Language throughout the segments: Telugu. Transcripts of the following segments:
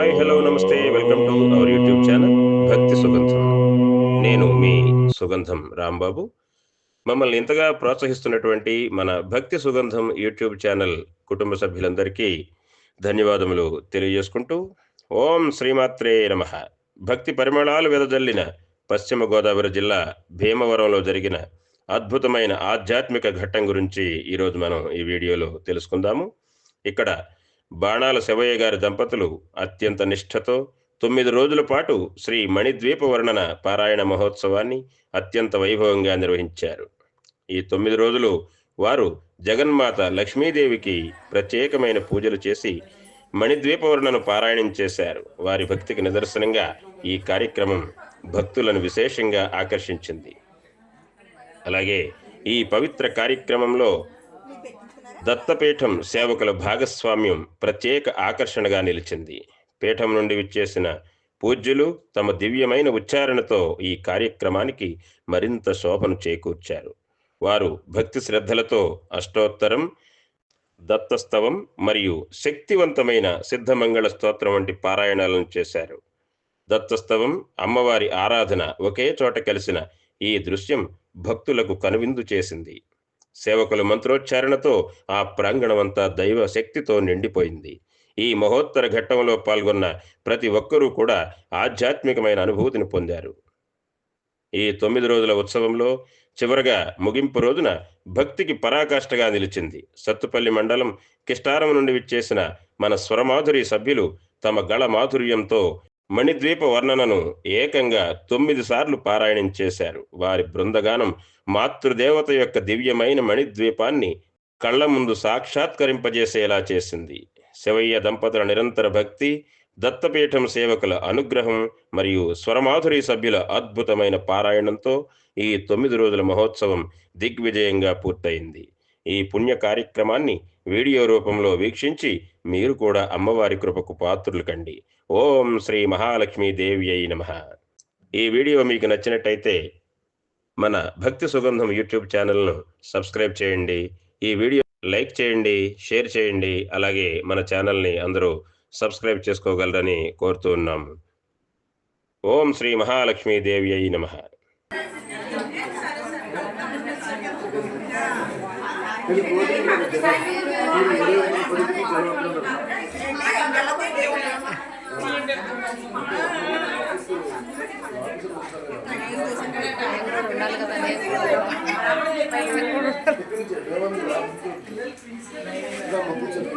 హాయ్ హలో నమస్తే welcome to our YouTube channel Bhakti Sugandham. నేను మీ సుగంధం రాంబాబు. మమ్మల్ని ఇంతగా ప్రోత్సహిస్తున్నటువంటి మన భక్తి సుగంధం యూట్యూబ్ ఛానల్ కుటుంబ సభ్యులందరికీ ధన్యవాదములు తెలియజేసుకుంటూ ఓం శ్రీమాత్రే నమ. భక్తి పరిమళాలు వెదజల్లిన పశ్చిమ గోదావరి జిల్లా భీమవరంలో జరిగిన అద్భుతమైన ఆధ్యాత్మిక ఘట్టం గురించి ఈరోజు మనం ఈ వీడియోలో తెలుసుకుందాము. ఇక్కడ బాణాల శివయ్య గారి దంపతులు అత్యంత నిష్ఠతో తొమ్మిది రోజుల పాటు శ్రీ మణిద్వీప వర్ణన పారాయణ మహోత్సవాన్ని అత్యంత వైభవంగా నిర్వహించారు. ఈ తొమ్మిది రోజులు వారు జగన్మాత లక్ష్మీదేవికి ప్రత్యేకమైన పూజలు చేసి మణిద్వీప వర్ణను పారాయణం చేశారు. వారి భక్తికి నిదర్శనంగా ఈ కార్యక్రమం భక్తులను విశేషంగా ఆకర్షించింది. అలాగే ఈ పవిత్ర కార్యక్రమంలో దత్తపీఠం సేవకుల భాగస్వామ్యం ప్రత్యేక ఆకర్షణగా నిలిచింది. పీఠం నుండి విచ్చేసిన పూజ్యులు తమ దివ్యమైన ఉచ్చారణతో ఈ కార్యక్రమానికి మరింత శోభను చేకూర్చారు. వారు భక్తి శ్రద్ధలతో అష్టోత్తరం దత్తస్తవం మరియు శక్తివంతమైన సిద్ధమంగళ స్తోత్రం వంటి పారాయణాలను చేశారు. దత్తస్తవం అమ్మవారి ఆరాధన ఒకే చోట కలిసిన ఈ దృశ్యం భక్తులకు కనువిందు చేసింది. సేవకుల మంత్రోచ్చారణతో ఆ ప్రాంగణమంతా దైవ శక్తితో నిండిపోయింది. ఈ మహోత్తర ఘట్టంలో పాల్గొన్న ప్రతి ఒక్కరూ కూడా ఆధ్యాత్మికమైన అనుభూతిని పొందారు. ఈ తొమ్మిది రోజుల ఉత్సవంలో చివరగా ముగింపు రోజున భక్తికి పరాకాష్ఠగా నిలిచింది. సత్తుపల్లి మండలం కిష్టారం నుండి విచ్చేసిన మన స్వరమాధురి సభ్యులు తమ గళ మాధుర్యంతో మణిద్వీప వర్ణనను ఏకంగా తొమ్మిది సార్లు పారాయణం చేశారు. వారి బృందగానం మాతృదేవత యొక్క దివ్యమైన మణిద్వీపాన్ని కళ్ళ ముందు సాక్షాత్కరింపజేసేలా చేసింది. శివయ్య దంపతుల నిరంతర భక్తి దత్తపీఠం సేవకుల అనుగ్రహం మరియు స్వరమాధురి సభ్యుల అద్భుతమైన పారాయణంతో ఈ తొమ్మిది రోజుల మహోత్సవం దిగ్విజయంగా పూర్తయింది. ఈ పుణ్య కార్యక్రమాన్ని వీడియో రూపంలో వీక్షించి మీరు కూడా అమ్మవారి కృపకు పాత్రులు కండి. ఓం శ్రీ మహాలక్ష్మీ దేవి అయి నమ. ఈ వీడియో మీకు నచ్చినట్టయితే మన భక్తి సుగంధం యూట్యూబ్ ఛానల్ను సబ్స్క్రైబ్ చేయండి. ఈ వీడియో లైక్ చేయండి షేర్ చేయండి. అలాగే మన ఛానల్ని అందరూ సబ్స్క్రైబ్ చేసుకోగలరని కోరుతూ ఉన్నాము ఓం శ్రీ మహాలక్ష్మీదేవి అయి నమ. ఉండాలి ఇంకా మొక్క చెప్పి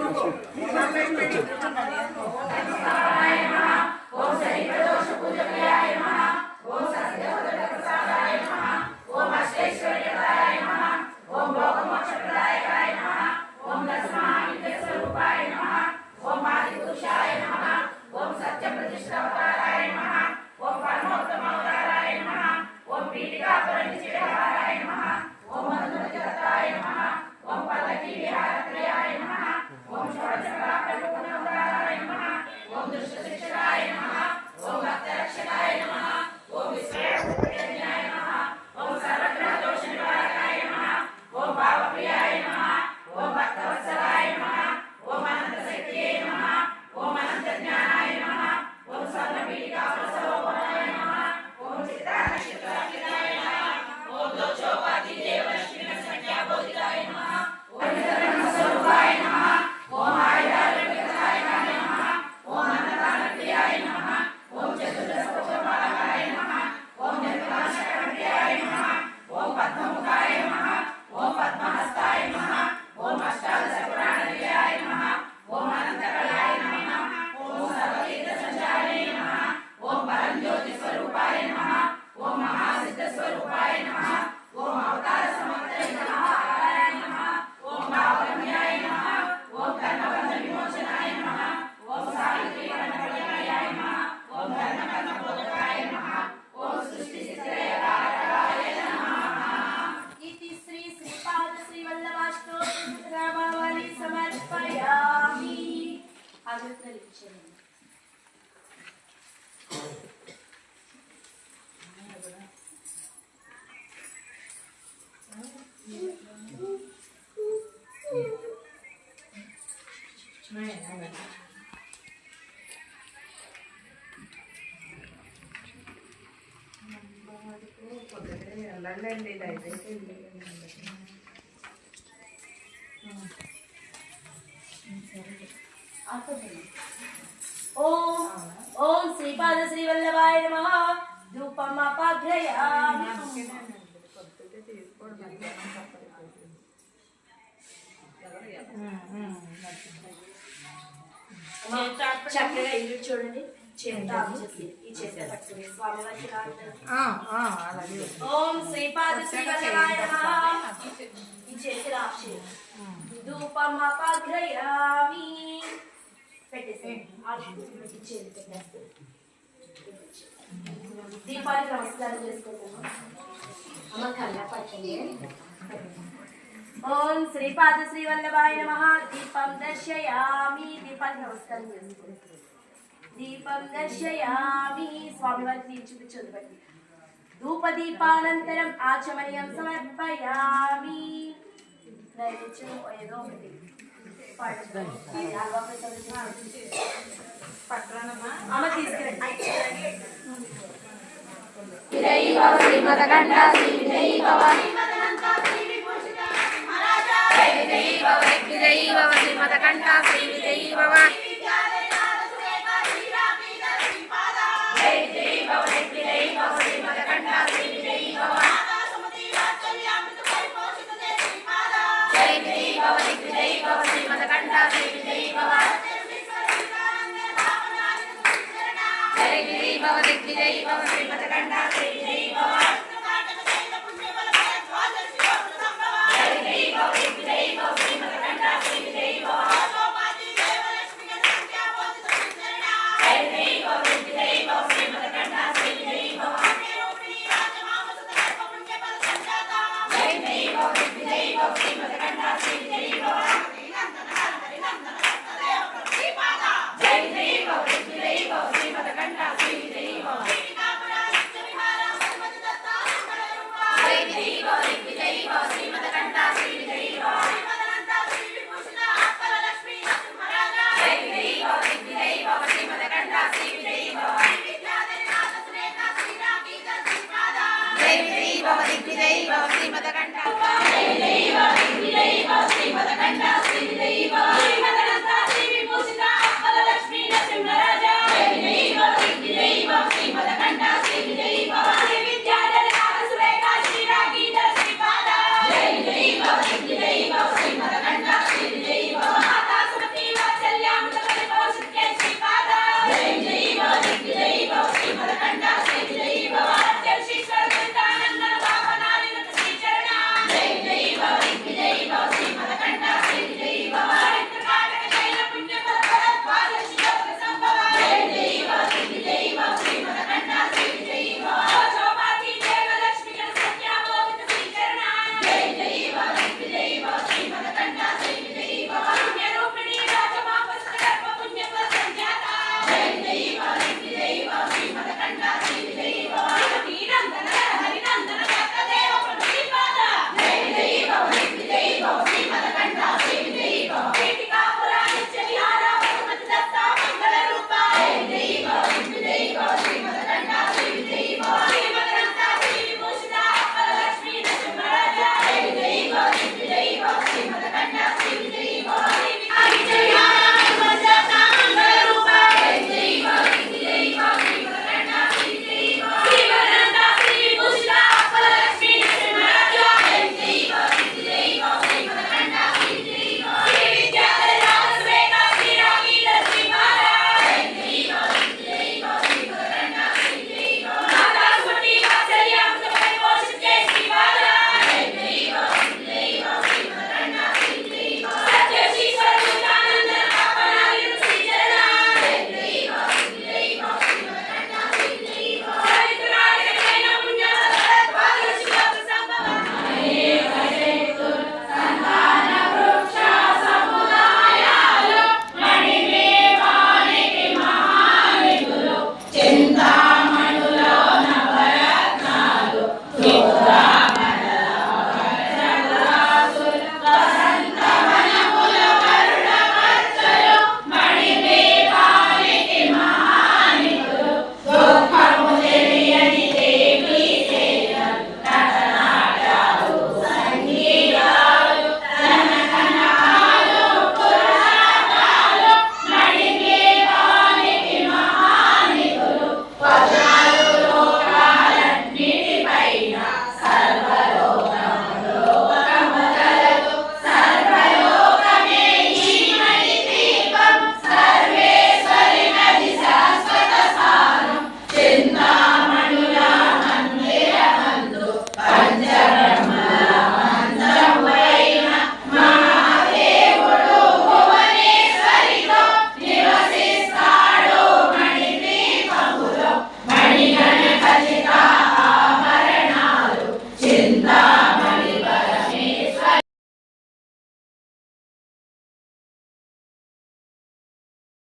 వెళ్ళండి ఇదైతే ఓం ఓం శ్రీపాద శ్రీవల్లభాయ నమ. ధూపం అపాగ్రయామి పొద్దుటే తీసుకోడు మధ్యాహ్నం తప్పదు చక్కగా ఇల్లు చూడండి. చేత ఆఫ్ చేసి ఈ చేత పట్టుకుని స్వామివారికి రాత్రి అలాగే ఓం శ్రీపాద శ్రీవల్లభాయ నమ ఈ చేతి ఆఫ్ చేయండి ధూపం అపాగ్రయామి పెట్టేసి ఇచ్చేది పెట్టేస్తుంది దీపానికి నమస్కారం చేసుకుంటున్నాం అమ్మ కళ్ళ పట్టండి ఓం శ్రీపాద శ్రీవల్లభాయ నమ దీపం దర్శయామి దీపానికి నమస్కారం చేసుకుంటున్నాం దీపం దర్శయామి. స్వామివారికి నేను చూపించదు బట్టి ధూపదీపానంతరం ఆచమనీయం సమర్పయామి. నైవేద్యం ఏదో ఒకటి పాడుతాను. ఈ హల్వా ప్రసాదం పట్టరానమ్మా అమ్మ శ్రీ విజయీ భవ. దిగ్విజయీ భవ శ్రీమదకంఠ శ్రీ విజయీ భవ శ్రీదైవ శ్రీదైవ శ్రీమదకంఠ శ్రీదైవ శ్రీదైవ శ్రీమదకంఠ శ్రీదైవ శ్రీమదకంఠ శ్రీ విభూషిత అప్పలక్ష్మీ నరసింహరాజ శ్రీదైవ శ్రీదైవ శ్రీమదకంఠ శ్రీదైవ శ్రీ విద్యాధర సురేఖ శ్రీరాగీత శ్రీపాద శ్రీదైవ శ్రీదైవ